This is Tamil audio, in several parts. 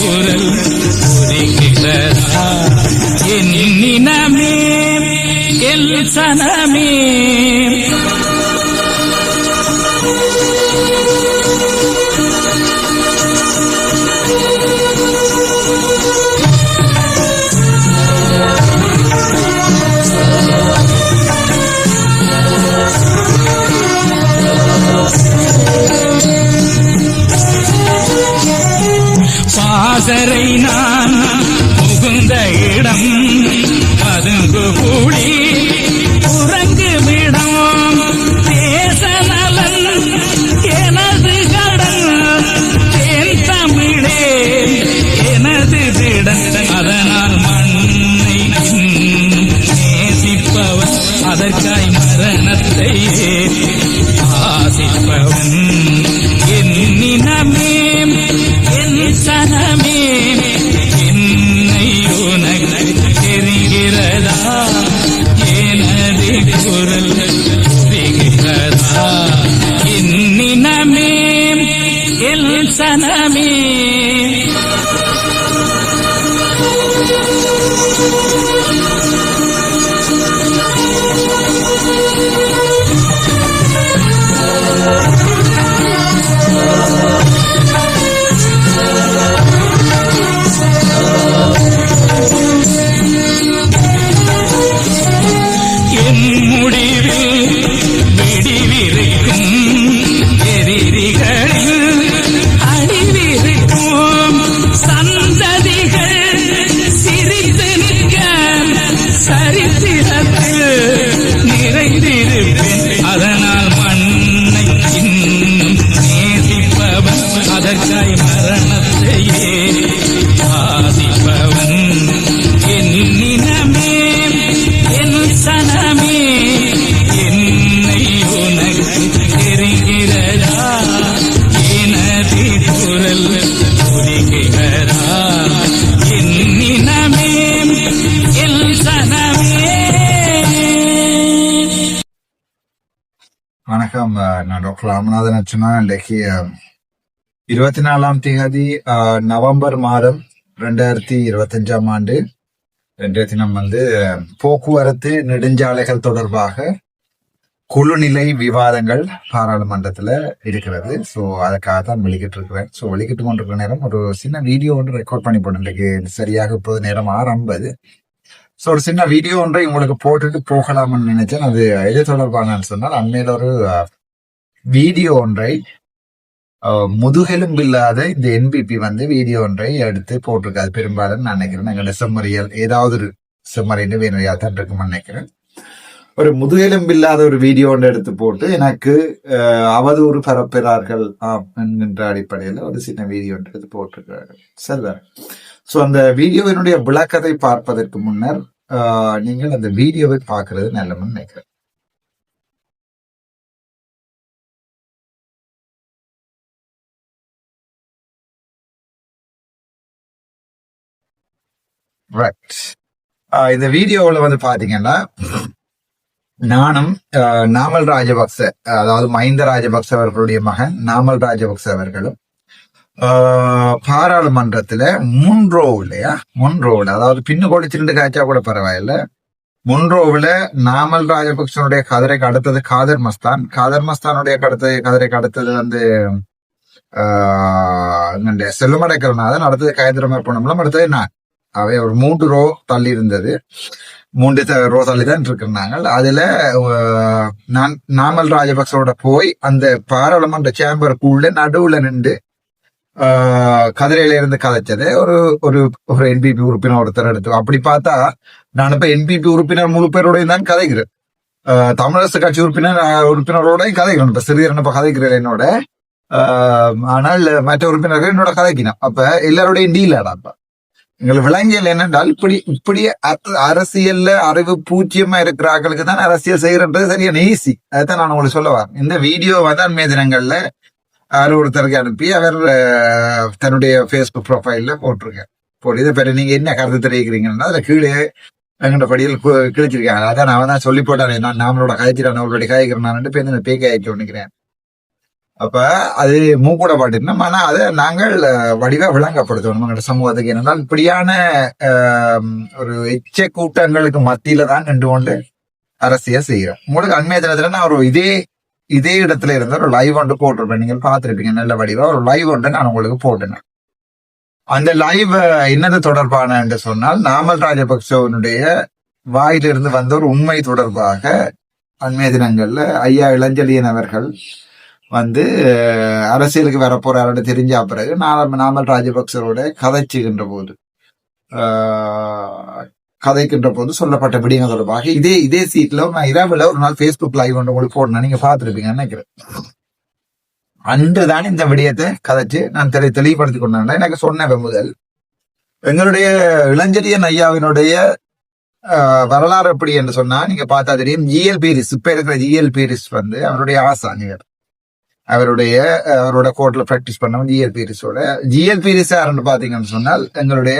குரல் குரல் என் நினமே என் சனமே நேசிப்பவன் ஆச்சுன்னா இன்னைக்கு இன்றைக்கு um, இருபத்தி நாலாம் தேதி uh, நவம்பர் மாதம் ரெண்டாயிரத்தி இருபத்தஞ்சாம் ஆண்டு ரெண்டாயிரத்தி தினம் வந்து um, போக்குவரத்து நெடுஞ்சாலைகள் தொடர்பாக குழுநிலை விவாதங்கள் பாராளுமன்றத்தில் இருக்கிறது. ஸோ அதுக்காக தான் வெளிக்கிட்டு இருக்கிறேன் ஸோ வெளிக்கிட்டு கொண்டிருக்கிற நேரம் ஒரு சின்ன வீடியோ ஒன்று ரெக்கார்ட் பண்ணி போட்டேன் இன்றைக்கு சரியாக இப்போது நேரம் ஆறு ஐம்பது ஸோ ஒரு சின்ன வீடியோ ஒன்றை உங்களுக்கு போட்டுட்டு போகலாம்னு நினைச்சேன். அது எது தொடர்பானு சொன்னால் அண்மையில் ஒரு வீடியோ ஒன்றை முதுகெலும்பில்லாத இந்த என்பிபி வந்து வீடியோ ஒன்றை எடுத்து போட்டிருக்காது பெரும்பாலும் நான் நினைக்கிறேன். எங்களோட செம்மறியல் ஏதாவது ஒரு செம்மறின்னு வேணையா தான் இருக்கும்னு நினைக்கிறேன். ஒரு முதுகெலும்பில்லாத ஒரு வீடியோ ஒன்று எடுத்து போட்டு எனக்கு அவதூறு பரப்புகிறார்கள் ஆம் என்கின்ற அடிப்படையில் ஒரு சின்ன வீடியோ ஒன்று எடுத்து போட்டிருக்கிறார்கள். சரிதான் ஸோ அந்த வீடியோவினுடைய விளக்கத்தை பார்ப்பதற்கு முன்னர் ஆஹ், நீங்கள் அந்த வீடியோவை பார்க்கறது நல்லதுன்னு நினைக்கிறேன். ரைட் இந்த வீடியோவில் வந்து பாத்தீங்கன்னா நானும் ஆஹ், நாமல் ராஜபக்ச அதாவது மஹிந்த ராஜபக்ச அவர்களுடைய மகன் நாமல் ராஜபக்ச அவர்களும் ஆஹ், பாராளுமன்றத்துல முன்ரோவிலையா முன்ரோவில் அதாவது பின்னு கொடிச்சிருந்து காய்ச்சா கூட பரவாயில்ல. முன்ரோவில் நாமல் ராஜபக்சனுடைய கதிரைக்கு அடுத்தது காதர் மஸ்தான். காதர் மஸ்தானுடைய அடுத்தது கதிரைக்கு அடுத்தது வந்து செல்லுமடை செல்லுமடைக்கிறனால அடுத்தது காயத்திரமா போனோம்லாம் அடுத்தது நான். அவை ஒரு மூன்று ரோ தள்ளி இருந்தது. மூன்று ரோ தள்ளி தான் இருக்கிறாங்க அதுல நான் நாமல் ராஜபக்சோட போய் அந்த பாராளுமன்ற சேம்பருக்குள்ள நடுவுல நின்று ஆஹ், கதிரையில இருந்து கதைச்சது ஒரு ஒரு ஒரு என்பிபி உறுப்பினர் ஒருத்தர் எடுத்து அப்படி பார்த்தா நான் இப்ப என்பிபி உறுப்பினர் முழு பேரோடையும் தான் கதைக்கிறேன். ஆஹ், தமிழரசு கட்சி உறுப்பினர் உறுப்பினரோடையும் கதைக்கிறேன். இப்ப சிறியர் இப்ப கதைக்கிறேன் என்னோட. ஆஹ், ஆனால் மற்ற உறுப்பினர்கள் என்னோட கதைக்கணும் அப்ப எல்லாரோடையும் டீல் அப்ப. எங்களுக்கு விளங்கியல் என்னென்றால் இப்படி இப்படி அரசியல்ல அறிவு பூஜ்ஜியமா இருக்கிற ஆக்களுக்கு தான் அரசியல் செய்யறது சரியான ஈஸி. அதைத்தான் நான் உங்களுக்கு சொல்ல வரேன். இந்த வீடியோ வந்து அண்மைய தினங்கள்ல அவர் ஒருத்தருக்கு அனுப்பி அவர் தன்னுடைய ஃபேஸ்புக் ப்ரொஃபைல்ல போட்டிருக்கேன். போட்டு இதை பிறகு நீங்க என்ன கருத்து தெரிவிக்கிறீங்கன்னா அதுல கீழே எங்கள்ட படியில் கிழிச்சிருக்காங்க. அதான் நான் தான் சொல்லி போட்டானே. நான் நாமளோட காய்ச்சிடான அவருடைய காய்க்கிறேன் பேர் இந்த பேக்கை ஆயிட்டு நினைக்கிறேன் அப்ப அது மூக்கூட பாட்டிருந்தோம். ஆனா அதை நாங்கள் வடிவா விளங்கப்படுத்தணும் எங்களோட சமூகத்துக்கு என்னென்றால் இப்படியான ஒரு எச்ச கூட்டங்களுக்கு மத்தியில தான் நின்று கொண்டு அரசியல் செய்யறோம் உங்களுக்கு அண்மைய தினத்துல நான் ஒரு இதே இதே இடத்துல இருந்த ஒரு லைவ் ஒன்று போட்டிருப்பேன். நீங்கள் பார்த்துருப்பீங்க நல்ல வடிவா. ஒரு லைவ் ஒன்று நான் உங்களுக்கு போட்டேன் அந்த லைவ் என்னது தொடர்பான என்று சொன்னால் நாமல் ராஜபக்சவனுடைய வாயிலிருந்து வந்த ஒரு உண்மை தொடர்பாக அண்மைய தினங்கள்ல ஐயா இளஞ்செழியன் அவர்கள் வந்து அரசியலுக்கு வரப்போறாருன்னு தெரிஞ்ச பிறகு நாம நாமல் ராஜபக்சரோட கதைச்சுகின்ற போது கதைக்கின்ற போது சொல்லப்பட்ட விடயங்கள் தொடர்பாக இதே இதே சீட்ல நான் இரவுல ஒரு நாள் ஃபேஸ்புக் லைவ் ஒன்று உங்களுக்கு போடணும் நீங்க பார்த்திருப்பீங்கன்னு நினைக்கிறேன். அன்றுதான் இந்த விடயத்தை கதைச்சு நான் தெளி தெளிவுபடுத்தி கொண்டேன். எனக்கு சொன்னேன் முதல் எங்களுடைய இளஞ்செழியன் ஐயாவினுடைய வரலாறு எப்படி என்று சொன்னா நீங்க பார்த்தா தெரியும் ஜிஎல் பீரிஸ் இப்ப இருக்கிற ஜிஎல் பீரிஸ் வந்து அவருடைய ஆசான் அவருடைய அவரோட கோர்ட்ல ப்ராக்டிஸ் பண்ணவன் ஜிஎல் பீரிஸோட ஜிஎல் பீரிஸ் யாருன்னு பாத்தீங்கன்னு சொன்னால் எங்களுடைய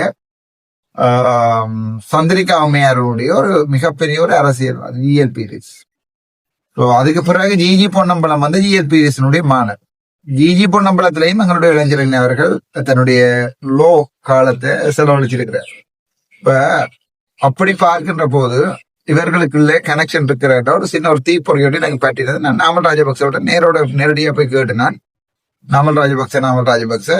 சந்திரிகா அம்மையாருடைய ஒரு மிகப்பெரிய ஒரு அரசியல் ஜிஎல் பீரிஸ் ஸோ அதுக்கு பிறகு ஜிஜி பொன்னம்பலம் வந்து ஜிஎல் பீரிஸினுடைய மாணவர் ஜிஜி பொன்னம்பலத்திலையும் எங்களுடைய இளைஞரின் அவர்கள் தன்னுடைய லோ காலத்தை செலவழிச்சிருக்கிறார். இப்ப அப்படி பார்க்கின்ற போது இவர்களுக்குள்ளே கனெக்ஷன் இருக்கிற ஒரு சின்ன ஒரு தீப்பொறியோடு நாங்கள் பட்டினது நான் நாமல் ராஜபக்சோட நேரோட நேரடியாக போய் கேட்டுனான் நாமல் ராஜபக்ச நாமல் ராஜபக்ச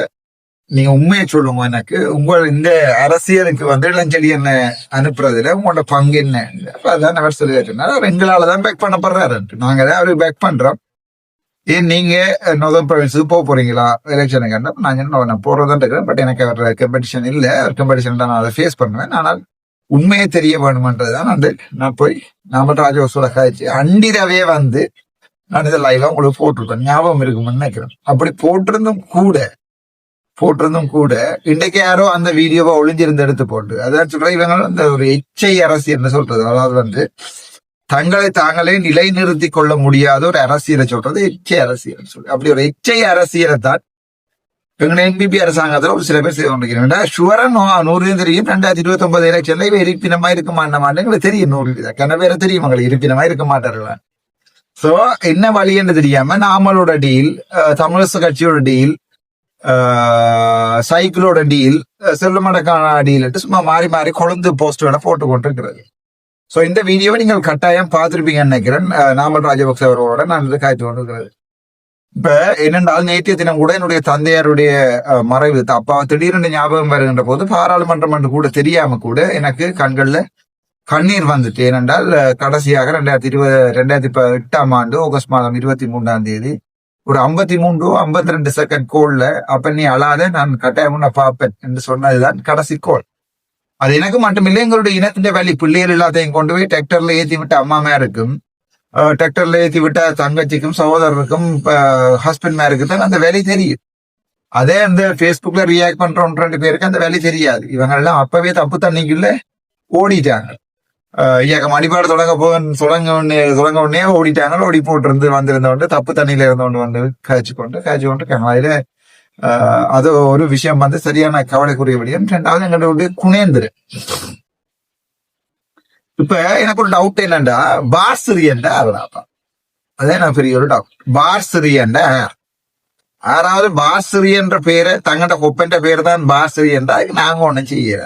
நீங்க உண்மையை சொல்லுங்க எனக்கு. உங்கள் இந்த அரசியலுக்கு வந்து இளஞ்செடி என்ன அனுப்புறதுல உங்களோட பங்கு என்ன? அப்ப அதான் அவர் சொல்லிட்டு அவர் எங்களால தான் பேக் பண்ணப்படுறாரு. நாங்க தான் அவருக்கு பேக் பண்றோம். ஏன் நீங்க நோதன் ப்ரொவின்ஸுக்கு போக போறீங்களா? எலெக்ஷனுக்கு நான் என்ன நான் போறதான் இருக்கிறேன் பட் எனக்கு அவர் கம்பெடிஷன் இல்ல. கம்பெடிஷன் நான் அதை ஃபேஸ் பண்ணுவேன். ஆனால் உண்மையை தெரிய வேணுமன்றதுதான் வந்து நான் போய் நாம ராஜவசூல காய்ச்சி அண்டிரவே வந்து நான் இதை லைவா உங்களுக்கு போட்டிருக்கேன். ஞாபகம் இருக்கும்னு நினைக்கிறேன். அப்படி போட்டிருந்தும் கூட போட்டிருந்தும் கூட இன்றைக்கு யாரோ அந்த வீடியோவை ஒளிஞ்சிருந்து எடுத்து போட்டு அதான் சொல்ற இவங்க அந்த ஒரு எச்சை அரசியல்னு சொல்றது. அதாவது வந்து தங்களை தாங்களே நிலைநிறுத்தி கொள்ள முடியாத ஒரு அரசியலை சொல்றது எச்சை அரசியல் சொல்லி. அப்படி ஒரு எச்சை அரசியலை தான் எங்களை என்பிபி அரசாங்கத்துல ஒரு சில பேர் செய்து கொண்டிருக்கிறேன் ஷுவரன் நூறு தெரியும். ரெண்டாயிரத்தி இருபத்தி ஒன்பது எலெக்ஷன்ல இவ இருப்பினமா இருக்க மாட்டேன். எங்களுக்கு தெரியும். நூறு கன பேரை தெரியும். எங்களுக்கு இருப்பினமா இருக்க மாட்டார்கள். சோ என்ன வழி என்று தெரியாம நாமளோட டீல் தமிழரசு கட்சியோட டீல் சைக்கிளோட டீல் செல்லுமடக்கான டீல் சும்மா மாறி மாறி கொழுந்து போஸ்டுகளை போட்டு கொண்டிருக்கிறது. சோ இந்த வீடியோவை நீங்கள் கட்டாயம் பார்த்திருப்பீங்கன்னு நினைக்கிறேன். நாமல் ராஜபக்சே அவர்களோட நான் இது காய்த்து கொண்டிருக்கிறது. இப்ப என்னென்றால் நேற்றைய தினம் கூட என்னுடைய தந்தையாருடைய அஹ், மறைவு அப்பா திடீரென்று ஞாபகம் வருகின்ற போது பாராளுமன்றம் என்று கூட தெரியாம கூட எனக்கு கண்கள்ல கண்ணீர் வந்துட்டு. ஏனென்றால் கடைசியாக ரெண்டாயிரத்தி இருபது ரெண்டாயிரத்தி ப- எட்டாம் ஆண்டு ஆகஸ்ட் மாதம் இருபத்தி மூன்றாம் தேதி ஒரு ஐம்பத்தி மூன்று ஐம்பத்தி ரெண்டு செகண்ட் கோல்ல அப்ப நீ அழாத நான் கட்டாயம் உன்னை பார்ப்பேன் என்று சொன்னதுதான் கடைசி கோல் அது எனக்கு மட்டுமில்லை எங்களுடைய இனத்தின் வழி பிள்ளைகள் எல்லாத்தையும் கொண்டு போய் டிராக்டர்ல ஏத்தி விட்டு அம்மா இருக்கும் டிராக்டர்ல ஏத்தி விட்டா தங்கச்சிக்கும் சகோதரருக்கும் ஹஸ்பண்ட் மேருக்கு தான் அந்த வேலை தெரியும். அதே அந்த ஃபேஸ்புக்ல ரியாக்ட் பண்ற ஒன்று ரெண்டு பேருக்கு அந்த வேலை தெரியாது. இவங்க எல்லாம் அப்பவே தப்பு தண்ணிக்குள்ள ஓடிட்டாங்க. அஹ் இயக்கம் அடிபாடு தொடங்க போக தொடங்க உடனே தொடங்க உடனே ஓடிட்டாங்க. ஓடி போட்டிருந்து வந்திருந்தவொண்டு தப்பு தண்ணியில இருந்தவொண்டு வந்து காய்ச்சி கொண்டு காய்ச்சி கொண்டு இருக்காங்க. அதுல அது ஒரு விஷயம் வந்து சரியான கவலைக்குரிய விடயம். ரெண்டாவது எங்களுடைய குணேந்திரன். இப்ப எனக்கு ஒரு டவுட் என்னண்டா? பாஸ்ரியன்டா அவராப்பா அதே நான் பெரிய ஒரு டவுட் பாஸ்ரியன்டா யாராவது பாஸ்ரி என்ற தங்கட கொப்பன்ற பேர் தான் பாஸ்ரி என்றா அதுக்கு நாங்க ஒண்ணும் செய்யல.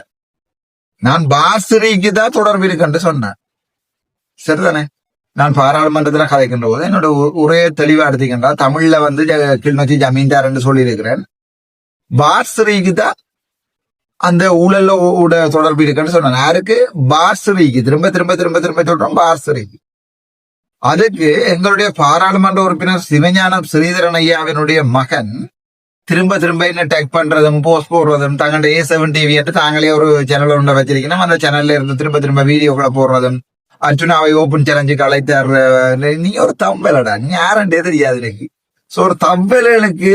நான் பாஸ்ரிக்கு தான் தொடர்பு இருக்குன்னு சொன்னேன். சரிதானே? நான் பாராளுமன்றத்துல கதைக்கின்ற போது என்னோட உரையை தெளிவா எடுத்துக்கின்றா தமிழ்ல வந்து ஜ- கிளிநொச்சி ஜமீன்தார் என்று சொல்லியிருக்கிறேன். பாஸ்ரீக்கு தான் அந்த ஊழல்ல ஊட தொடர்பு இருக்குன்னு சொன்னாங்க. யாருக்கு? பார்சரிக்கு. திரும்ப திரும்ப திரும்ப திரும்ப சொல்றோம் பார்சரிக்கு. அதுக்கு எங்களுடைய பாராளுமன்ற உறுப்பினர் சிவஞானம் ஸ்ரீதரன் ஐயாவினுடைய மகன் திரும்ப திரும்ப என்ன டெக் பண்றதும் போஸ்ட் போடுறதும் தங்களுடைய ஏ செவன் டிவி என்று தாங்களே ஒரு சேனல் ஒன்றை வச்சிருக்கணும். அந்த சேனல்ல இருந்து திரும்ப திரும்ப வீடியோக்களை போடுறதும் அர்ஜுனாவை ஓப்பன் சேலஞ்சுக்கு அழைத்தார் நீ ஒரு தம்பலடா. நீ யாரண்டே தெரியாது எனக்கு. சோ ஒரு தம்பலுக்கு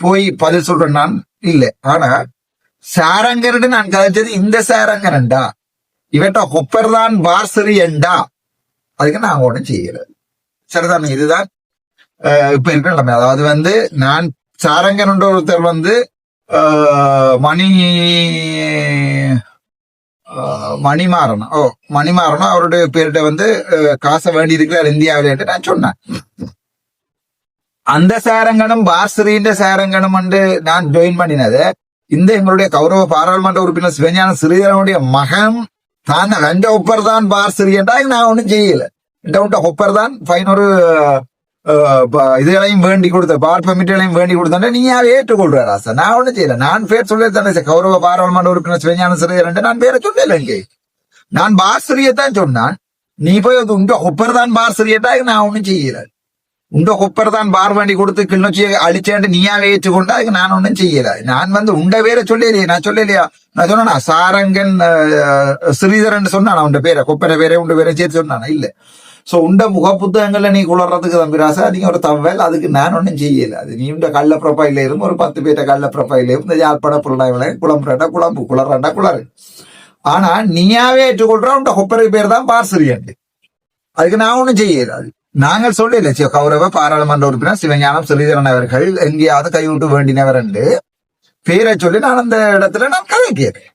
போய் பதில் சொல்றேன் நான். இல்ல. ஆனா சாரங்கரன் நான் கதைச்சது இந்த சாரங்கரன்டா இவட்ட கொப்பர் தான் வாசரியண்டா அதுக்கு நான் ஒன்றும் செய்யல. சரிதானே? இதுதான் இப்ப இருக்கிற நிலைமை. அதாவது வந்து நான் சாரங்கன் ஒருத்தர் வந்து மணி மணிமாறனும் ஓ மணிமாறனும் அவருடைய பேர்கிட்ட வந்து காசை வேண்டி இருக்கிறார் இந்தியாவில நான் சொன்னேன். அந்த சாரங்கனும் பாஸ்ரீன்ற சாரங்கனும் வந்து நான் ஜாயின் பண்ணினது இந்த எங்களுடைய கௌரவ பாராளுமன்ற உறுப்பினர் சிவஞான ஸ்ரீதரனுடைய மகன் தான் ரெண்ட ஒப்பர் தான் பார் என்றா நான் ஒன்றும் செய்யல. இந்த ஒப்பர் தான் ஃபைன் ஒரு இதுகளையும் வேண்டி கொடுத்த பார் பெர்மிட்களையும் வேண்டி கொடுத்தா நீயாவே ஏற்றுக்கொள்றாரா சார் நான் ஒன்றும் செய்யல. நான் பேர் சொல்லி சார் கௌரவ பாராளுமன்ற உறுப்பினர் சிவஞான ஸ்ரீதரன் நான் பேரை சொல்லல இங்கே. நான் பார் தான் சொன்னான். நீ போய் அது உண்ட ஒப்பர் தான் பாஸ்ரியட்டா நான் ஒன்றும் செய்யல. உண்ட கொப்பர் தான் பார்வண்டி கொடுத்து கிளிநொச்சியை அழிச்சேன்ட்டு நீயாவே ஏற்றுக்கொண்டா அதுக்கு நான் ஒன்றும் செய்யல. நான் வந்து உண்ட பேரை சொல்லலையே நான் சொல்லலையா? நான் சொன்னா சாரங்கன் ஸ்ரீதரன் சொன்னான் உண்ட பேரை? கொப்பரை பேரே உண்ட பேரை சேர்த்து சொன்னானா? இல்ல. சோ உண்ட முக புத்தகங்கள்ல நீ குளர்றதுக்கு தம்பிராசா நீ ஒரு தவல் அதுக்கு நான் ஒன்றும் செய்யல. அது நீ உண்ட கள்ள ப்ரொஃபைல இருந்து ஒரு பத்து பேர்ட்ட கள்ள ப்ரொஃபைல இருந்து யாழ்ப்பாண புலனாய்வுல குழம்புறாண்டா குழம்பு குளறாண்டா குளறு. ஆனா நீயாவே ஏற்றுக்கொள்றா உண்ட கொப்பரை பேர் தான் பார்சரியன் அதுக்கு நான் ஒன்றும் செய்யல. அது நாங்கள் சொல்லல கௌரவ பாராளுமன்ற உறுப்பினர் சிவஞானம் ஸ்ரீதரன் அவர்கள் எங்கேயாவது கைவிட்டு வேண்டினவர் என்று பேரை சொல்லி நான் அந்த இடத்துல நான் கதைக்கிறேன்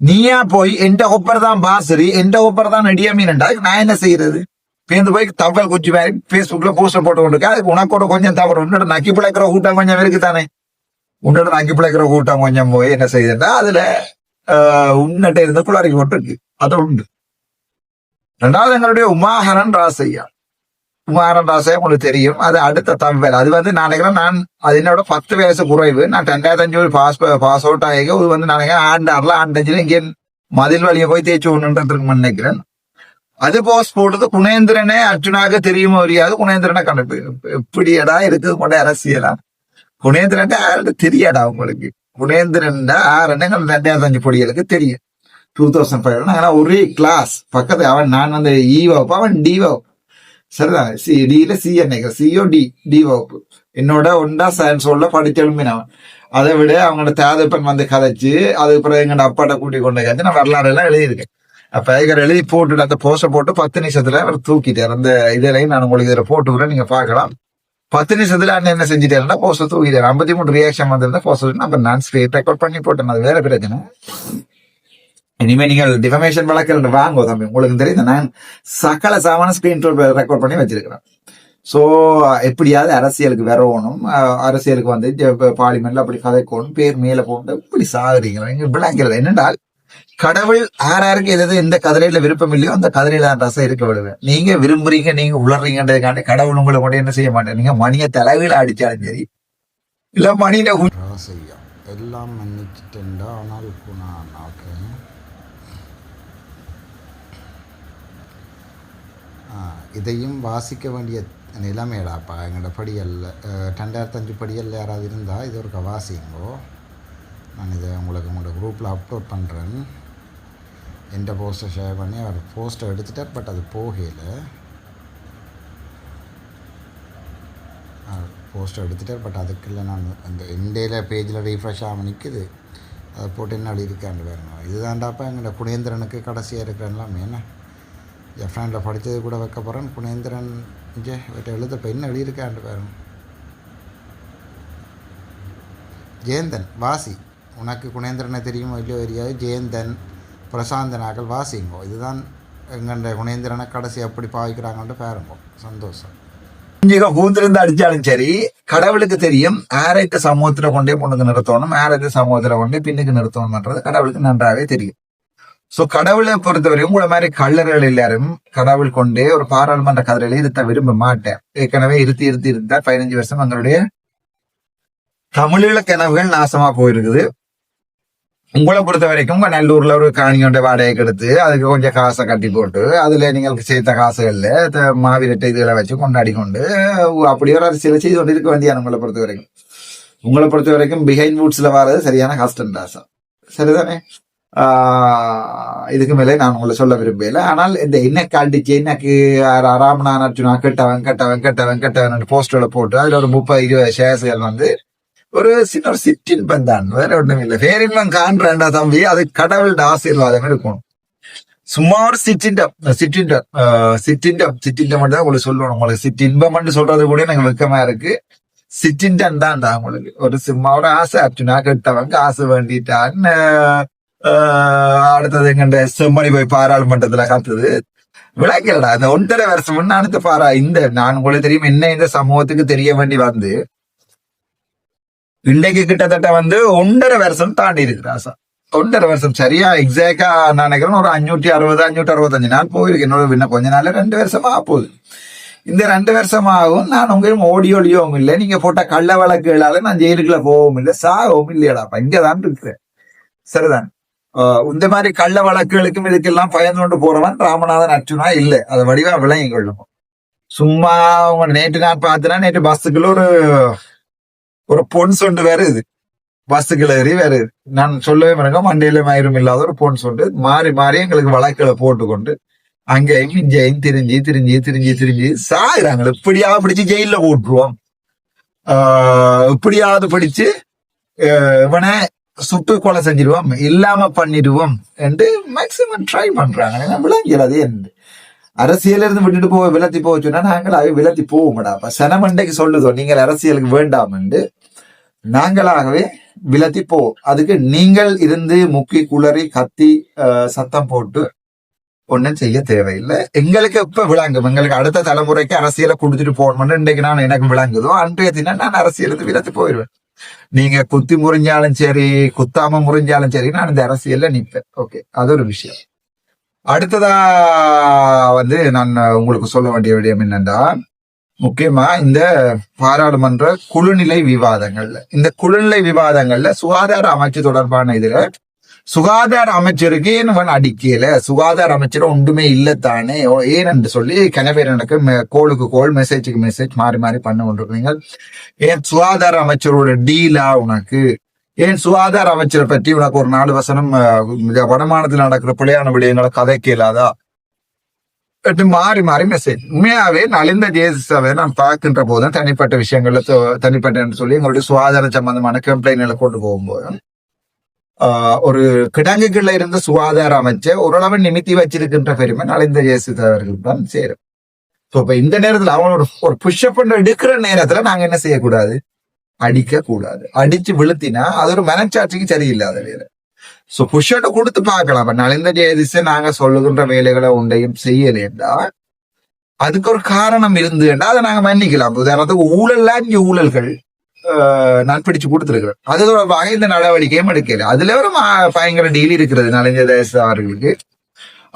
நீயா போய் எந்த ஒப்பர் தான் பாசரி எந்த ஒப்பர் தான் நெடியமீன்டா நான் என்ன செய்யறது? பேருந்து போய் தவல் குச்சி மாதிரி பேஸ்புக்ல போஸ்டர் போட்டு கொண்டு அதுக்கு உனக்கோட கொஞ்சம் தவறு. உன்னோட நக்கி பிழைக்கிற கூட்டம் கொஞ்சம் இருக்கு தானே. உன்னோட நக்கி பிழைக்கிற கூட்டம் கொஞ்சம் போய் என்ன செய்யுதுன்னா அதுல ஆஹ், உன்னிட்ட இருந்து போட்டு போட்டுருக்கு. அது உண்டு. ரெண்டாவது எங்களுடைய உமாஹரன் ராசையா. குமாரன் ராசையா உங்களுக்கு தெரியும். அது அடுத்த தம்பல் அது வந்து நான் நான் அது என்னோட பத்து வயசு குறைவு. நான் ரெண்டாயிரத்தி அஞ்சு பாஸ் பாஸ் அவுட் ஆகிக்க இது வந்து நான் நினைக்கிறேன் ஆண்டாறுல ஆண்டஞ்சில் இங்கே மதில் வழியை போய் தேய்ச்சி ஒன்றுன்றதுக்கு நினைக்கிறேன். அது போஸ் போட்டது குணேந்திரனே அர்ஜுனாக தெரியுமோ தெரியாது குணேந்திரனை கண்டு இப்படியடா இருக்குது கொண்ட அரசியலா குணேந்திரன் ஆறு தெரியாடா உங்களுக்கு? குணேந்திரன் ஆறுன்னு ரெண்டாயிரத்தி அஞ்சு பொடிகளுக்கு தெரியும். டூ தௌசண்ட் ஃபைவ் ஆனால் ஒரே கிளாஸ் பக்கத்து அவன் நான் வந்து இ வகுப்பு அவன் டி வகுப்பு சரிதான் C டியில C C O D D வகுப்பு என்னோட ஒன்றா சயின்ஸ் உள்ள படிச்சு எழுப்பினவன் அதை விட அவங்களோட தேதப்பன் வந்து கதைச்சு அதுக்கு பிறகு எங்க அப்பாட்ட கூட்டி கொண்டு கழிச்சு நான் வரலாறு எல்லாம் எழுதியிருக்கேன் அப்ப இவர் எழுதி போட்டுட்டு அந்த போஸ்டர் போட்டு பத்து நிமிஷத்துல அவர் தூக்கிட்டார் அந்த இதுலையும் நான் உங்களுக்கு இதில் போட்டுக்கிறேன் நீங்க பாக்கலாம் பத்து நிமிஷத்துல அண்ணன் என்ன செஞ்சுட்டாருன்னா போஸ்டர் தூக்கிட்டார் ஐம்பத்தி மூணு ரியாக்ஷன் வந்திருந்தா போஸ்டர் அப்ப நான் ஸ்ட்ரேட் ரெக்கார்ட் பண்ணி போட்டேன் அது வேற பிரச்சனை இனிமே நீங்கள் டிஃபமேஷன் வழக்கில் வாங்கோ தம்பி. உங்களுக்கு தெரியுது நான் சகல சாமான ஸ்கிரீன் ரெக்கார்ட் பண்ணி வச்சிருக்கிறேன். சோ எப்படியாவது அரசியலுக்கு வரணும். அரசியலுக்கு வந்து பார்லிமெண்ட்ல அப்படி கதைக்கணும். பேர் மேல போகணும் இப்படி சாகுறீங்களா நீங்க விளங்கிறது என்னென்றால் கடவுள் யார் யாருக்கு எது எந்த கதிரையில விருப்பம் இல்லையோ அந்த கதிரையில தான் ரசம் இருக்க விடுவேன். நீங்க விரும்புறீங்க நீங்க உளறீங்கன்றதுக்காண்டி கடவுள் உங்களை கொண்டு என்ன செய்ய மாட்டேன் நீங்க மணியை தலைவில அடிச்சாலும் சரி இல்ல மணியில எல்லாம் மன்னிச்சிட்டேன்டா. ஆனால் நான் ஓகே ஆ, இதையும் வாசிக்க வேண்டிய நிலைமைடாப்பா எங்களோட படியல்ல ரெண்டாயிரத்தஞ்சு படியல்ல யாராவது இருந்தால் இது ஒரு வாசிங்கோ நான் இதை உங்களுக்கு உங்களோட குரூப்பில் அப்லோட் பண்ணுறேன் எந்த போஸ்ட்டை ஷேர் பண்ணி அவர் போஸ்ட்டை எடுத்துட்டார் பட் அது போகல. போஸ்ட்டை எடுத்துட்டார் பட் அதுக்குள்ள நான் அந்த இண்டையில் பேஜில் ரீஃப்ரெஷ் ஆக நிற்குது அதை போட்டு என்ன எழுதியிருக்காண்டு பாருங்க. இதுதான்டாப்பா எங்களோட குணேந்திரனுக்கு கடைசியாக இருக்கிறேன்லாம் என்ன? என் படித்தது கூட வைக்க போகிறேன் குணேந்திரன் இங்கே இவற்றை எழுத பெண் என்ன எழுதியிருக்காண்டு பாருங்க. ஜெயந்தன் வாசி. உனக்கு குணேந்திரனை தெரியுமோ இல்லையோ தெரியாது. ஜெயந்தன் பிரசாந்தனாக்கள் வாசிங்கோ. இதுதான் எங்கண்ட குணேந்திரனை கடைசி எப்படி பாவிக்கிறாங்கன்ட்டு பாருங்கோ. சந்தோஷம். கொஞ்சம் கூந்திருந்து அடிச்சாலும் சரி கடவுளுக்கு தெரியும் ஆரைக்கு சமூகத்தில் கொண்டே பொண்ணுக்கு நிறுத்தணும் ஆரைக்கு சமூகத்தில் கொண்டே பின்னுக்கு நிறுத்தணும்ன்றது கடவுளுக்கு நன்றாகவே தெரியும். சோ கடவுளை பொறுத்தவரை உங்களை மாதிரி கள்ளர்கள் எல்லாரும் கடவுள் கொண்டே ஒரு பாராளுமன்ற கதிரையில இருத்த விரும்ப மாட்டேன். ஏற்கனவே இருத்தி இருத்தி இருந்தா பதினஞ்சு வருஷம் எங்களுடைய தமிழீழ கனவுகள் நாசமா போயிருக்குது. உங்களை பொறுத்த வரைக்கும் உங்க நல்லூர்ல ஒரு காணியோட வாடகைக்கு எடுத்து அதுக்கு கொஞ்சம் காசை கட்டி போட்டு அதுல நீங்கள் சேர்த்த காசுகள்ல த- மாவீரட்டை இதுகளை வச்சு கொண்டாடி கொண்டு அப்படியே ஒரு அரசியல் செய்து கொண்டு இருக்க வேண்டிய உங்களை பொறுத்த வரைக்கும் உங்களை பொறுத்த வரைக்கும் பிஹைண்ட் வுட்ஸ்ல வர்றது சரியான கஷ்டம் தாசம் சரிதானே? இதுக்கு மேலே நான் உங்களை சொல்ல விரும்பல ஆனால் இந்த என்ன காண்டிச்சு எனக்கு ராமநாதன் அர்ஜுனா கெட்டவன் கெட்டவன் கெட்டவன் கெட்டவன் போஸ்டர்ல போட்டு அதுல ஒரு முப்பது இருபது ஷேர்ஸ்கள் வந்து ஒரு சின்ன ஒரு சிற்றின்பம் தான் வேற ஒண்ணும் இல்லை. பேரின்பம் காண்றேன்டா தம்பி. அது கடவுளோட ஆசீர்வாதம் இருக்கணும் சும்மா ஒரு சிற்றின்டம் சிற்றின்டம் சிற்றின்டம் சிற்றின்டம் தான் உங்களுக்கு சொல்லணும். உங்களுக்கு சிற்றின்பம்னு சொல்றது கூட எனக்கு வெக்கமா இருக்கு. சிற்றிண்டம் தான் உங்களுக்கு. ஒரு சும்மா ஒரு ஆசை அர்ஜுனா கெட்டவங்க ஆசை வேண்டிட்டான்னு அடுத்தது எங்கண்ட செம்மணி போய் பாராளுமன்றத்துல காத்துது விளக்கலடா இந்த ஒன்றரை வருஷம் முன்னாடி பாரா இந்த நான் உங்களுக்கு தெரியும் என்ன இந்த சமூகத்துக்கு தெரிய வேண்டி வந்து இன்னைக்கு கிட்டத்தட்ட வந்து ஒன்றரை வருஷம் தாண்டி இருக்கு ராசா ஒன்றரை வருஷம் சரியா எக்ஸாக்டா நான் நினைக்கிறேன் ஒரு அஞ்சூற்றி அறுபது அஞ்சூற்றி அறுபத்தஞ்சு. நாள் போயிருக்கு என்னோட இன்னும் கொஞ்ச நாள் ரெண்டு வருஷமா போகுது. இந்த ரெண்டு வருஷமாகவும் நான் உங்களும் ஓடி ஒளியவும் இல்லை. நீங்க போட்ட கள்ள வழக்குகளால நான் ஜெயிலுக்குள்ள போகவும் இல்லை சாகவும் இல்லையடா இங்கதான் இருக்கிறேன். சரிதான்? இந்த மாதிரி கள்ள வழக்குகளுக்கும் இதுக்கெல்லாம் பயந்து கொண்டு போறவன் ராமநாதன் அர்ஜுனா இல்ல. அதை வடிவா விளங்கி கொள்ளணும் சும்மா அவங்க நேற்று நான் பார்த்தேன்னா நேற்று பஸ்ஸுக்குள்ள ஒரு ஒரு பொன் சொண்டு வேற இது. பஸ்ஸுக்குள்ள ஏறி வேற இது. நான் சொல்லவே மாட்டேங்க மண்டையில மயிரும் இல்லாத ஒரு பொன் சொண்டு. மாறி மாறி எங்களுக்கு வழக்குகளை போட்டுக்கொண்டு அங்கேயும் இங்கேயும் திரிஞ்சு திரிஞ்சு திரிஞ்சு திரிஞ்சு சாகுறாங்க. இப்படியாவது பிடிச்சு ஜெயில போட்டுருவோம். இப்படியாவது பிடிச்சு இவனை சுட்டு கொலை செஞ்சிருவோம் இல்லாம பண்ணிடுவோம் என்று மேக்சிமம் ட்ரை பண்றாங்க. விளங்கிறது என்று. அரசியல இருந்து விட்டுட்டு போக விலத்தி போக சொன்னா நாங்களாகவே விலத்தி போவோம்டா. அப்ப சனமண்டைக்கு சொல்லுதோ நீங்கள் அரசியலுக்கு வேண்டாம் என்று நாங்களாகவே விலத்தி போவோம் அதுக்கு நீங்கள் இருந்து முக்கி குளறி கத்தி சத்தம் போட்டு ஒன்றும் செய்ய தேவையில்லை. எங்களுக்கு இப்ப விளங்கும். எங்களுக்கு அடுத்த தலைமுறைக்கு அரசியலை கொடுத்துட்டு போகணும்னு இன்றைக்கு நான் எனக்கு விளங்குதோ அன்றைய தினம் நான் அரசியலுக்கு விலத்தி போயிடுவேன். நீங்க குத்தி முறிஞ்சாலும் சரி குத்தாம முறிஞ்சாலும் சரி நான் இந்த அரசியல்ல நிப்பேன். ஓகே அது ஒரு விஷயம். அடுத்ததா வந்து நான் உங்களுக்கு சொல்ல வேண்டிய விடயம் என்னன்னா முக்கியமா இந்த பாராளுமன்ற குழுநிலை விவாதங்கள்ல இந்த குழுநிலை விவாதங்கள்ல சுகாதார அமைச்சு தொடர்பான இதுல சுகாதார அமைச்சருக்கு ஏன் அடிக்கல? சுகாதார அமைச்சர் ஒன்றுமே இல்லத்தானே ஓ- என்று சொல்லி கனவேர் எனக்கு மெ- கோளுக்கு கோல் மெசேஜுக்கு மெசேஜ் மாறி மாறி பண்ண கொண்டிருக்கீங்க ஏன் சுகாதார அமைச்சரோட டீலா உனக்கு? ஏன் சுகாதார அமைச்சரை பற்றி உனக்கு ஒரு நாலு வசனம் வடமானத்தில் நடக்கிற பிள்ளையான விடயங்களை கதைக்க இல்லாதா மாறி மாறி மெசேஜ் உண்மையாவே நலிந்த ஜேசிசாவை நான் பார்க்கின்ற போதும் தனிப்பட்ட விஷயங்கள்ல தனிப்பட்ட சொல்லி எங்களுடைய சுகாதார சம்பந்தமான கம்ப்ளைண்ட்களை கொண்டு போகும்போது ஒரு கிடங்குகள்ல இருந்த சுகாதார அமைச்சர் ஓரளவு நிமித்தி வச்சிருக்கின்ற பெருமை நலிந்த ஜெயசிதா அவர்கள் தான் சேரும். ஸோ இப்ப இந்த நேரத்துல அவங்க ஒரு ஒரு புஷ்அப் பண்ண எடுக்கிற நேரத்துல நாங்க என்ன செய்யக்கூடாது? அடிக்க கூடாது அடிச்சு விழுத்தினா அது ஒரு மனச்சாட்சிக்கு சரியில்லாத வேலை. சோ புஷ்அட்டை கொடுத்து பார்க்கலாம். இப்ப நலிந்த ஜெயதிசை நாங்க சொல்லுகின்ற வேலைகளை ஒன்றையும் செய்யலேண்டா அதுக்கு ஒரு காரணம் இருந்துன்னா அதை நாங்க மன்னிக்கலாம். உதாரணத்துக்கு ஊழல்ல ஊழல்கள். நான் பிடிச்சு கொடுத்துருக்கிறேன். அது தொடர்பாக இந்த நடவடிக்கையும் எடுக்கல. அதுல ஒரு பயங்கர டீல் இருக்கிறது நலிந்த தேச அவர்களுக்கு.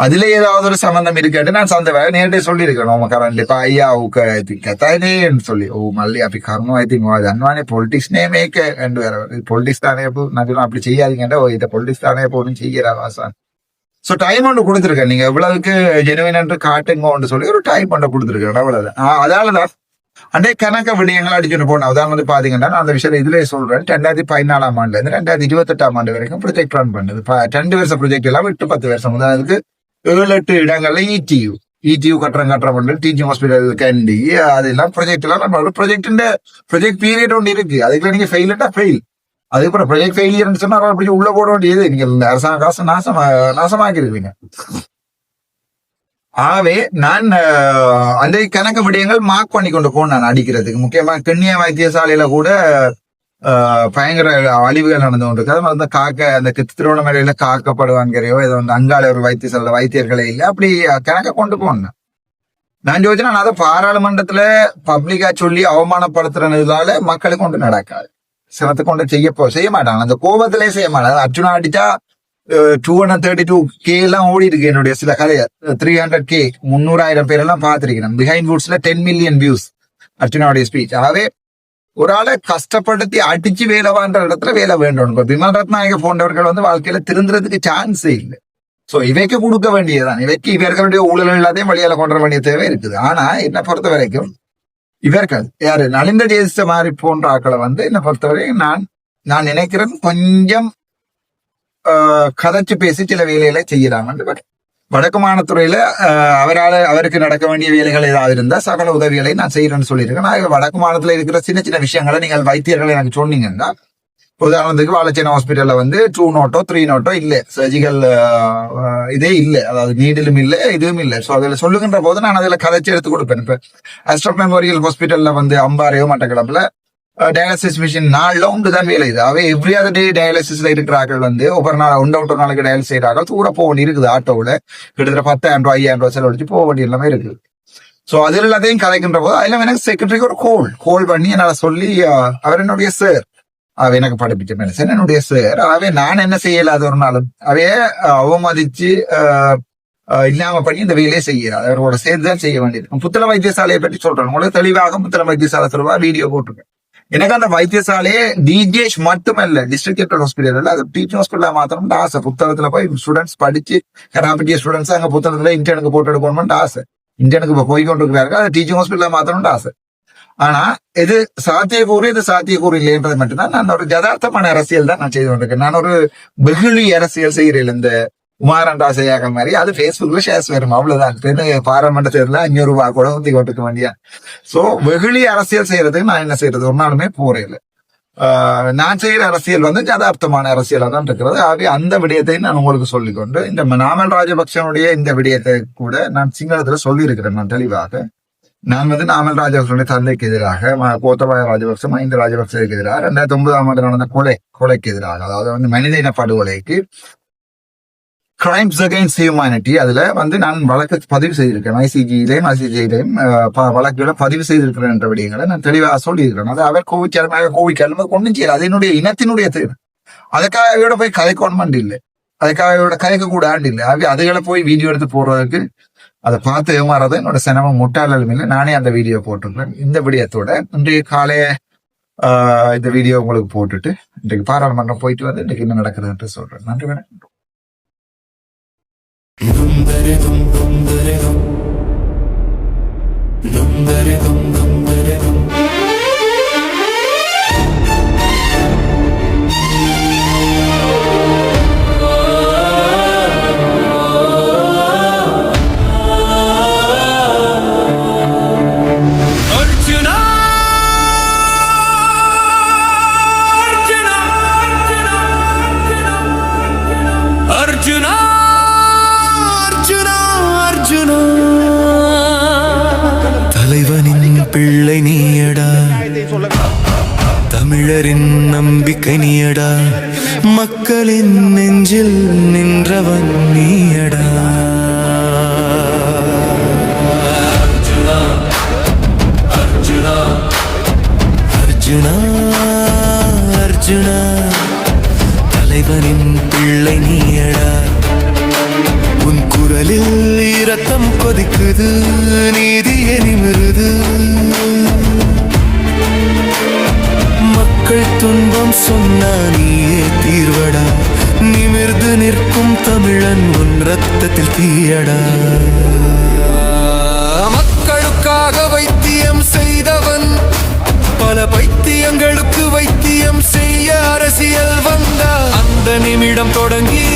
அதுல ஏதாவது ஒரு சம்பந்தம் இருக்காட்டு நான் சந்த வேலை நேரடியே சொல்லியிருக்கேன். ஓம கரண்ட்ல இப்ப ஐயா கத்தானேன்னு சொல்லி. ஓ மல்லி அப்படி கர்மம் ஐத்திங்க அது அன்வானே பொலிட்டிக்ஸ் நேமேக்க ரெண்டு வேற பொலிட்டிக்ஸ் தானே போ நான் அப்படி செய்யாதீங்கடா ஓ இதை பொலிட்டிக்ஸ் தானே போகணும் செய்கிறா வாசான். ஸோ டைம் ஒன்று கொடுத்துருக்கேன். நீங்க எவ்வளவுக்கு ஜெனுவின் என்று காட்டுங்க சொல்லி ஒரு டைம் ஒன்று கொடுத்துருக்கேன். அவ்வளவுதான். அதனாலதான் அண்டே கணக்க விடயங்கள் அடிச்சுட்டு போனோம் உதாரணம் பாத்தீங்கன்னா நான் அந்த விஷயம் இதுலயே சொல்றேன். ரெண்டாயிரத்தி பதினாலாம் ஆண்டுல இருந்து ரெண்டாயிரத்தி இருபத்தெட்டாம் ஆண்டு வரைக்கும் ப்ரொஜெக்ட் ரன் பண்ணுது. ரெண்டு வருஷம் ப்ரொஜெக்ட் எல்லாம் எட்டு பத்து வருஷம். உதாரணத்துக்கு ஏழு எட்டு இடங்கள்ல E இடியு இடியு கட்டுறம் கட்டுறம் பண்ணு டீச்சிங் ஹாஸ்பிட்டல் கண்டி அதெல்லாம் ப்ரொஜெக்ட் எல்லாம் ஒரு ப்ரொஜெக்ட் ப்ரொஜெக்ட் பீரியட் ஒன்று இருக்கு. அதுக்குள்ள நீங்க ஃபெயில்ட்டா ஃபெயில் அதுக்கப்புறம் ப்ரொஜெக்ட் ஃபெயிலியர்னு சொன்னா அப்படி உள்ள போட வேண்டியது. நீங்க அரசாங்க காசு நாசமா நாசமாக்கிருவீங்க ஆவே ஆகவே நான் அந்த கணக்கு விடயங்கள் மார்க் பண்ணி கொண்டு போனேன் நான் அடிக்கிறதுக்கு. முக்கியமா கிண்ணிய வைத்தியசாலையில கூட பயங்கர அழிவுகள் நடந்து கொண்டிருக்கு. அது மாதிரி அந்த காக்க அந்த திருவண்ணாமலையில காக்கப்படுவான்கிறையோ ஏதோ அந்த அங்காள ஒரு வைத்தியசாலை வைத்தியர்களே இல்லை. அப்படி கணக்க கொண்டு போனேன் நான். யோசிச்சேன் நான் அதை பாராளுமன்றத்துல பப்ளிக்கா சொல்லி அவமானப்படுத்துறதுனால மக்களுக்கு கொண்டு நடக்காது. சினத்தை கொண்டு செய்ய போ செய்ய மாட்டாங்க. அந்த கோபத்திலே செய்ய மாட்டாங்க. அர்ஜுனா அடிச்சா two hundred thirty two K எல்லாம் ஓடி இருக்கு என்னுடைய சில கதையை. த்ரீ ஹண்ட்ரட் கே முந்நூறாயிரம் பேர் எல்லாம் பார்த்திருக்கிறேன். பிஹைண்ட் வுட்ஸ்ல டென் மில்லியன் வியூஸ் அர்ஜுனாவுடைய ஸ்பீச் ஆகவே ஒரு ஆளை கஷ்டப்படுத்தி அடிச்சு வேலை வாங்குற இடத்துல வேலை வேண்டும் இப்ப விமல் ரத்நாயக போன்றவர்கள் வந்து வாழ்க்கையில திருந்துறதுக்கு சான்ஸே இல்லை. சோ இவைக்கு கொடுக்க வேண்டியதுதான். இவைக்கு இவர்களுடைய ஊழல் எல்லாத்தையும் வழியால கொண்டு வர வேண்டிய தேவை இருக்குது. ஆனா என்னை பொறுத்த வரைக்கும் இவர்கள் யாரு? நலிந்த ஜெயிச்ச மாதிரி போன்ற ஆட்களை வந்து என்னை பொறுத்தவரைக்கும் நான் நான் நினைக்கிறேன் கொஞ்சம் கதைச்சு பேசி சில வேலைகளை செய்யலாம் பட் வடக்கு மாநிலத்துறையில அவரால் அவருக்கு நடக்க வேண்டிய வேலைகள் ஏதாவது இருந்தால் சகல உதவிகளை நான் செய்யறேன்னு சொல்லியிருக்கேன். நான் வடக்கு மாநிலத்தில் இருக்கிற சின்ன சின்ன விஷயங்களை நீங்கள் வைத்தியர்கள் எனக்கு சொன்னீங்கன்னா உதாரணத்துக்கு வாழைச்சேன ஹாஸ்பிட்டல்ல வந்து டூ நோட்டோ த்ரீ நோட்டோ இல்லை. சர்ஜிக்கல் இதே இல்லை. அதாவது நீடிலும் இல்லை இதுவும் இல்லை. ஸோ அதில் சொல்லுகின்ற போது நான் அதில் கதைச்சு எடுத்து கொடுப்பேன். இப்போ அஸ்ட்ரப் மெமோரியல் ஹாஸ்பிட்டல்ல வந்து அம்பாறையோ மட்டக்கிழப்புல டயாலிசிஸ் மிஷின் நாளில் உண்டு தான் வேலை. இது அவை எவ்ரி அதர் டே டயாலிசிஸ்ல இருக்கிறார்கள் வந்து ஒவ்வொரு நாள் ஒன்று அவுட் ஒரு நாளைக்கு டயாலிஸ் செய்கிறார்கள். தூர போக வேண்டி இருக்குது ஆட்டோவில் கிட்டத்தட்ட பத்தாயிரம் ரூபாய் ஐயாயிரம் ரூபாய் செலவழிச்சு போக வேண்டிய எல்லாமே இருக்குது. சோ அது எல்லாத்தையும் கலைக்கின்ற போது அதுல எனக்கு செக்ரட்டரிக்கு ஒரு கோல் கோல் பண்ணி என்னால் சொல்லி uh, அவர் என்னுடைய சார் அவ எனக்கு படிப்பிச்ச மெடிசன் என்னுடைய சார் அவை நான் என்ன செய்யலாத ஒரு நாளும். அவைய uh, அவமதிச்சு uh, இல்லாம பண்ணி இந்த வேலையை செய்யறாரு அவரோட சேர்த்து தான் செய்ய வேண்டியது புத்தள வைத்தியசாலையை பற்றி சொல்றேன். உங்களுக்கு தெளிவாக புத்தள வைத்தியசாலை சொல்லுவா வீடியோ போட்டிருக்கேன். எனக்கு அந்த வைத்தியசாலையே டிஜிஎச் மட்டுமல்ல டிஸ்ட்ரிக்ட் கேபிட்டல் ஹாஸ்பிட்டல் அது டீச்சிங் ஹாஸ்பிட்டலா மாத்திரம் ஆசை. புத்தகத்துல போய் ஸ்டூடெண்ட்ஸ் படிச்சு கராப்பட்டிய ஸ்டூடெண்ட்ஸ் அங்க புத்தகத்துல இன்டர்னுக்கு போட்டு எடுக்கணும்னு ஆசை. இன்டர்னுக்கு இப்ப போய் கொண்டு இருக்கிறார்கள் அது டீச்சிங் ஹாஸ்பிட்டல்ல மாத்திரம் ஆசை. ஆனா இது சாத்தியக்கூறு இது சாத்தியக்கூறு இல்லைன்றது மட்டும்தான். நான் ஒரு யதார்த்தமான அரசியல் தான் நான் செய்து கொண்டிருக்கேன். நான் ஒரு வெகுளி அரசியல் செய்கிறேன் இந்த குமாரன் ராசையாக மாதிரி அது ஃபேஸ்புக்கில் ஷேர்ஸ் வரும். அவ்வளவுதான். பெண்ணு பாராளுமன்ற தேர்தல அஞ்சூறு ரூபாய் கூட ஊத்தி கொண்டுக்க வேண்டிய. சோ வெகுளி அரசியல் செய்யறதுக்கு நான் என்ன செய்யறது? ஒரு நாளுமே போறேன். ஆஹ் நான் செய்யற அரசியல் வந்து யதார்த்தமான அரசியலா தான் இருக்கிறது. ஆகவே அந்த விடயத்தை நான் உங்களுக்கு சொல்லிக்கொண்டு இந்த நாமல் ராஜபக்சனுடைய இந்த விடயத்தை கூட நான் சிங்களத்துல சொல்லியிருக்கிறேன் நான் தெளிவாக. நான் வந்து நாமல் ராஜபக்சனுடைய தந்தைக்கு எதிராக கோத்தபாய ராஜபக்ச மஹிந்த ராஜபக்சருக்கு எதிராக ரெண்டாயிரத்தி ஒன்பதாம் ஆண்டு நடந்த கொலை கொலைக்கு எதிராக அதாவது வந்து மனித இன படுகொலைக்கு கிரைம்ஸ் அகைன்ஸ்ட் ஹியூமானிட்டி அதில் வந்து நான் வழக்கு பதிவு செய்திருக்கேன் ஐசிஜியிலையும் ஐசிஜியிலையும் வழக்குகளை பதிவு செய்திருக்கிறேன் என்ற விடயங்களை நான் தெளிவாக சொல்லியிருக்கிறேன். அது அவர் கோவிச்சாருமாக கோவிக்காலும் கொண்டும் செய்யல. அது என்னுடைய இனத்தினுடைய தேவை. அதுக்காக அவையோட போய் கதைக்கோன்மெண்ட் இல்லை. அதுக்காக அவையோட கதைக்க கூட ஆண்டு இல்லை. அவை அதுகளை போய் வீடியோ எடுத்து போடுறதுக்கு அதை பார்த்து ஏமாறது என்னோட சினமம் முட்டாளலும் இல்லை. நானே அந்த வீடியோ போட்டிருக்கிறேன். இந்த விடயத்தோட இன்றைய காலைய இந்த வீடியோ உங்களுக்கு போட்டுட்டு இன்றைக்கு பாராளுமன்றம் போயிட்டு வந்து இன்றைக்கு என்ன நடக்குதுன்னு சொல்றேன். நன்றி வணக்கம். Dum dum dum dum dum நம்பிக்கை நீயடா மக்களின் நெஞ்சில் நின்றவன் நீ. அந்த நிமிடம் தொடங்கி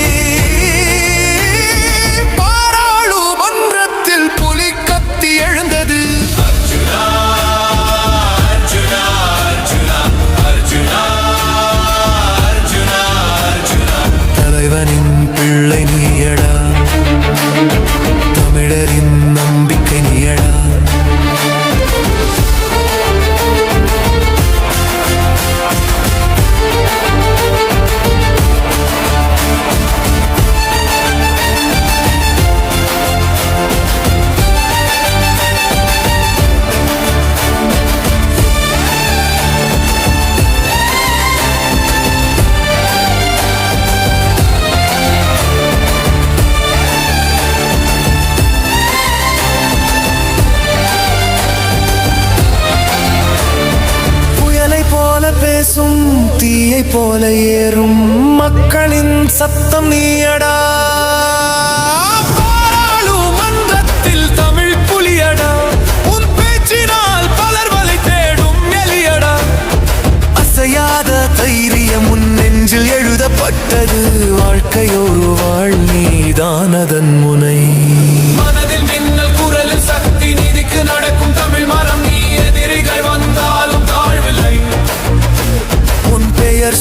பேசும் தீயை போல ஏறும் மக்களின் சத்தம் நீயடா. பாராளுமன்றத்தில் தமிழ் புலியடா. உன் பேச்சினால் பலர்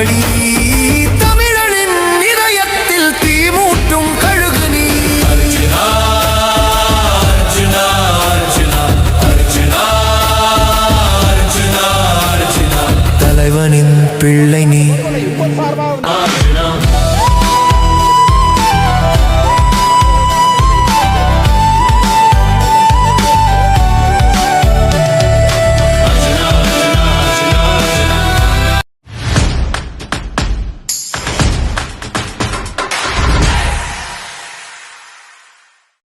வழி.